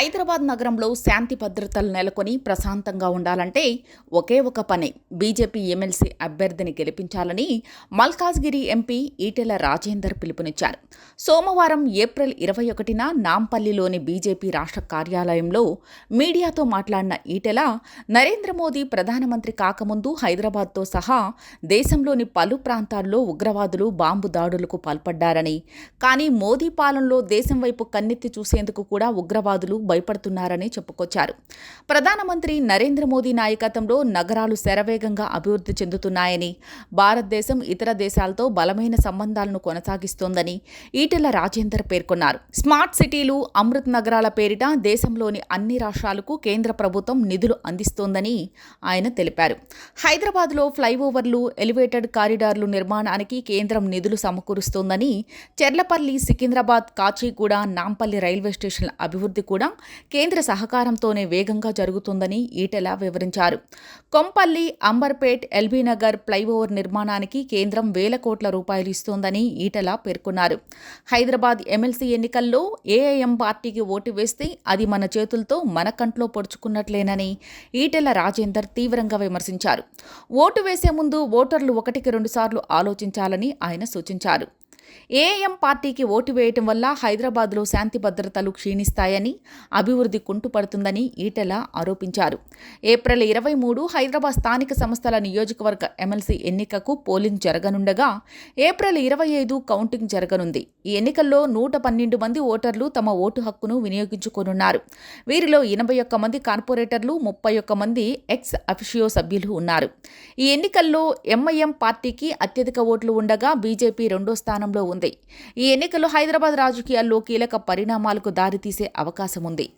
హైదరాబాద్ నగరంలో శాంతి భద్రతలు నెలకొని ప్రశాంతంగా ఉండాలంటే ఒకే ఒక పని. బీజేపీ ఎమ్మెల్సీ అభ్యర్థిని గెలిపించాలని మల్కాజ్గిరి ఎంపీ ఈటెల రాజేందర్ పిలుపునిచ్చారు. సోమవారం ఏప్రిల్ ఇరవై ఒకటిన నాంపల్లిలోని బీజేపీ రాష్ట్ర కార్యాలయంలో మీడియాతో మాట్లాడిన ఈటెల నరేంద్ర మోదీ ప్రధానమంత్రి కాకముందు హైదరాబాద్తో సహా దేశంలోని పలు ప్రాంతాల్లో ఉగ్రవాదులు బాంబు దాడులకు పాల్పడ్డారని. కానీ మోదీ పాలనలో దేశం వైపు కన్నెత్తి చూసేందుకు కూడా ఉగ్రవాదులు భయపడుతున్నారని చెప్పుకొచ్చారు. ప్రధానమంత్రి నరేంద్ర మోదీ నాయకత్వంలో నగరాలు శరవేగంగా అభివృద్ధి చెందుతున్నాయని భారతదేశం ఇతర దేశాలతో బలమైన సంబంధాలను కొనసాగిస్తోందని ఈటెల రాజేందర్ పేర్కొన్నారు. స్మార్ట్ సిటీలు అమృత్ నగరాల పేరిట దేశంలోని అన్ని రాష్ట్రాలకు కేంద్ర ప్రభుత్వం నిధులు అందిస్తోందని ఆయన తెలిపారు. హైదరాబాద్లో ఫ్లైఓవర్లు ఎలివేటెడ్ కారిడార్లు నిర్మాణానికి కేంద్రం నిధులు సమకూరుస్తోందని చెర్లపల్లి సికింద్రాబాద్ కాచిగూడ నాంపల్లి రైల్వే స్టేషన్ల అభివృద్ధి కూడా కేంద్ర సహకారంతోనే వేగంగా జరుగుతుందని ఈటెల వివరించారు. కొంపల్లి అంబర్పేట్ ఎల్బీనగర్ ఫ్లైఓవర్ నిర్మాణానికి కేంద్రం వేల కోట్ల రూపాయలు ఇస్తోందని ఈటెల పేర్కొన్నారు. హైదరాబాద్ ఎమ్మెల్సీ ఎన్నికల్లో ఏఐఎం పార్టీకి ఓటు వేస్తే అది మన చేతులతో మన కంట్లో పొడుచుకున్నట్లేనని ఈటెల రాజేందర్ తీవ్రంగా విమర్శించారు. ఓటు వేసే ముందు ఓటర్లు ఒకటికి రెండుసార్లు ఆలోచించాలని ఆయన సూచించారు. ఏఎం పార్టీకి ఓటు వేయటం వల్ల హైదరాబాద్లో శాంతి భద్రతలు క్షీణిస్తాయని అభివృద్ధి కుంటుపడుతుందని ఈటెల ఆరోపించారు. ఏప్రిల్ ఇరవై మూడు హైదరాబాద్ స్థానిక సంస్థల నియోజకవర్గ ఎమ్మెల్సీ ఎన్నికకు పోలింగ్ జరగనుండగా ఏప్రిల్ ఇరవై ఐదు కౌంటింగ్ జరగనుంది. ఈ ఎన్నికల్లో నూట పన్నెండు మంది ఓటర్లు తమ ఓటు హక్కును వినియోగించుకోనున్నారు. వీరిలో ఎనభై ఒక్క మంది కార్పొరేటర్లు ముప్పై ఒక్క మంది ఎక్స్ అఫిషియో సభ్యులు ఉన్నారు. ఈ ఎన్నికల్లో ఎంఐఎం పార్టీకి అత్యధిక ఓట్లు ఉండగా బీజేపీ రెండో స్థానంలో ఉంది. ఈ ఎన్నికలు హైదరాబాద్ రాజకీయాల్లో కీలక పరిణామాలకు దారితీసే అవకాశం ఉంది.